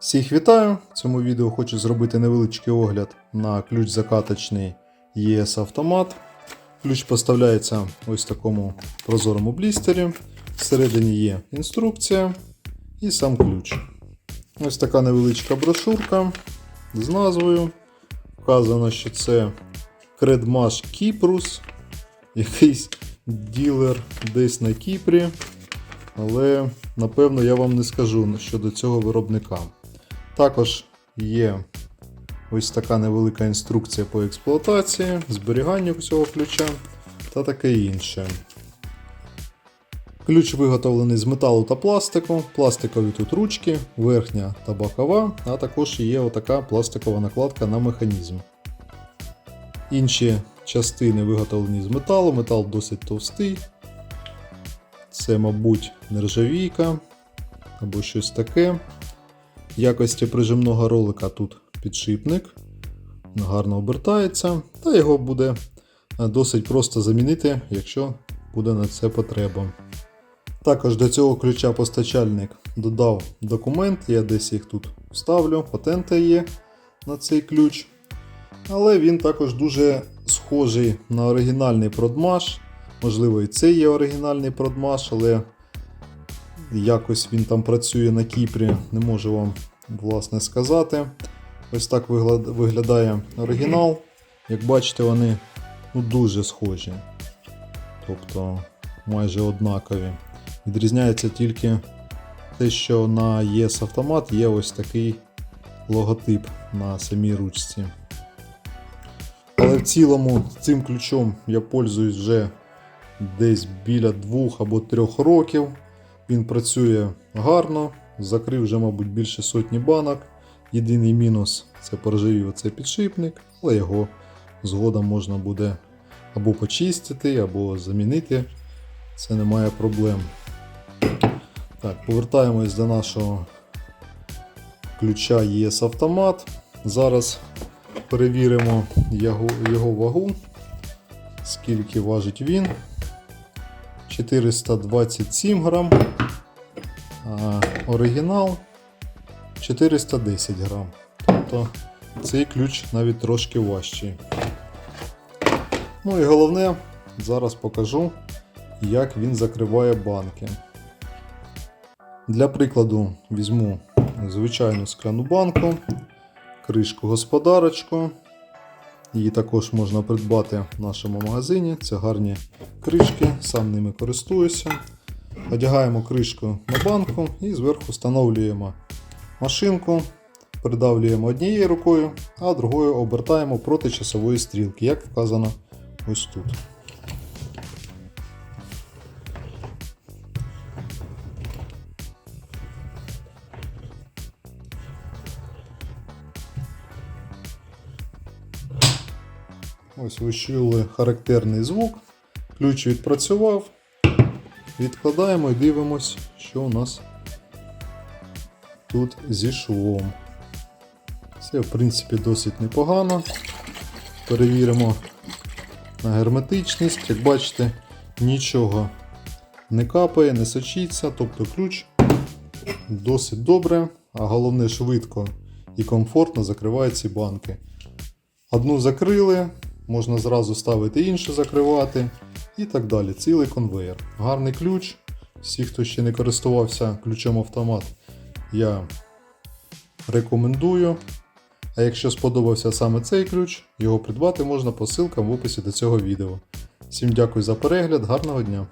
Всіх вітаю! В цьому відео хочу зробити невеличкий огляд на ключ закаточний ES Автомат. Ключ поставляється ось в такому прозорому блістері. Всередині є інструкція і сам ключ. Ось така невеличка брошурка з назвою. Вказано, що це Кредмаш Кіпрус, якийсь ділер десь на Кіпрі. Але напевно я вам не скажу щодо цього виробника. Також є ось така невелика інструкція по експлуатації, зберіганню цього ключа та таке інше. Ключ виготовлений з металу та пластику, пластикові тут ручки, верхня та бокова, а також є отака пластикова накладка на механізм. Інші частини виготовлені з металу, метал досить товстий. Це, мабуть, нержавійка або щось таке. Якості прижимного ролика тут підшипник. Гарно обертається, та його буде е, досить просто замінити, якщо буде на це потреба. Також до цього ключа постачальник додав документ, я десь їх тут вставлю, патенти є на цей ключ. Але він також дуже схожий на оригінальний продмаш. Можливо, і це є оригінальний продмаш, але якось він там працює на Кіпрі, не можу вам власне сказати. Ось так виглядає оригінал. Як бачите, вони ну, дуже схожі. Тобто майже однакові. Відрізняється тільки те, що на ЄС автомат є ось такий логотип на самій ручці. Але в цілому цим ключом я пользуюсь вже десь біля двох або трьох років. Він працює гарно, закрив вже, мабуть, більше сотні банок. Єдиний мінус це поржавів оцей підшипник, але його згодом можна буде або почистити, або замінити. Це немає проблем. Так, повертаємось до нашого ключа ES автомат. Зараз перевіримо його, його вагу, скільки важить він. 427 грам, оригінал 410 грам. Тобто цей ключ навіть трошки важчий. Ну і головне, зараз покажу, як він закриває банки. Для прикладу візьму звичайну скляну банку, кришку господарочку. Її також можна придбати в нашому магазині. Це гарні кришки, сам ними користуюся. Одягаємо кришку на банку і зверху встановлюємо машинку, придавлюємо однією рукою, а другою обертаємо проти часової стрілки, як вказано ось тут. Ось ви чули характерний звук. Ключ відпрацював. Відкладаємо і дивимось, що у нас тут зі швом. Це, в принципі, досить непогано. Перевіримо на герметичність. Як бачите, нічого не капає, не сочиться, тобто ключ досить добре, а головне швидко і комфортно закриває ці банки. Одну закрили, можна зразу ставити іншу закривати і так далі. Цілий конвейер. Гарний ключ. Всі, хто ще не користувався ключом автомат, я рекомендую. А якщо сподобався саме цей ключ, його придбати можна по ссылкам в описі до цього відео. Всім дякую за перегляд, гарного дня!